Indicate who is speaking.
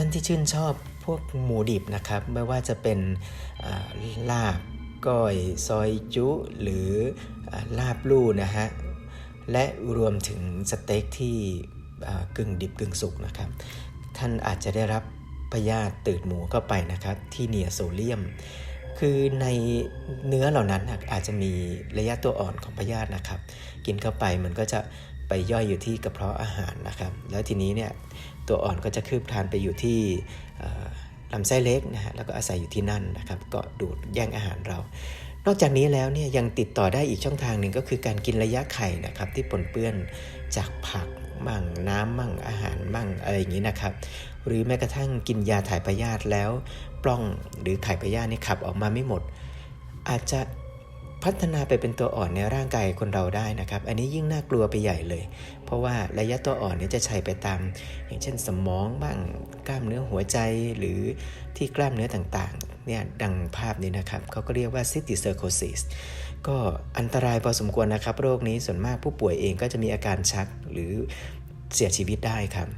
Speaker 1: ท่านที่ชื่นชอบพวกหมูดิบนะครับ ไม่ว่าจะเป็นลาบก้อยซอยจุหรือลาบลู่นะฮะ และรวมถึงสเต็กที่กึ่งดิบกึ่งสุกนะครับ ท่านอาจจะได้รับพยาธิตืดหมูเข้าไปนะครับ ที่เนียโซเลียม คือในเนื้อเหล่านั้นอาจจะมีระยะตัวอ่อนของพยาธินะครับ กินเข้าไปมันก็จะ ไปย่อยอยู่ที่กระเพาะอาหารนะครับ แล้วทีนี้เนี่ยตัวอ่อนก็จะคืบคลานไปอยู่ที่ลำไส้เล็กนะฮะแล้วก็อาศัยอยู่ที่นั่นนะครับก็ดูดแย่งอาหารเรา นอกจากนี้แล้วเนี่ยยังติดต่อได้อีกช่องทางหนึ่งก็คือการกินระยะไข่นะครับที่ปนเปื้อนจากผักมั่งน้ำมั่งอาหารมั่งอะไรอย่างนี้นะครับ หรือแม้กระทั่งกินยาถ่ายพยาธิแล้วปล้องหรือไข่พยาธินี่ขับออกมาไม่หมด อาจจะ พัฒนาไปเป็นตัวอ่อนในร่างกายคนเราได้นะครับ อันนี้ยิ่งน่ากลัวไปใหญ่เลย เพราะว่าระยะตัวอ่อนนี่ยจะใช้ไปตาม อย่างเช่นสมองบ้างกล้ามเนื้อหัวใจหรือที่กล้ามเนื้อต่างๆเนี่ยดังภาพนี้นะครับเขาก็เรียกว่า city cirrhosis ก็อันตรายพอสมควรนะครับ โรคนี้ส่วนมากผู้ป่วยเองก็จะมีอาการชักหรือเสียชีวิตได้ครับ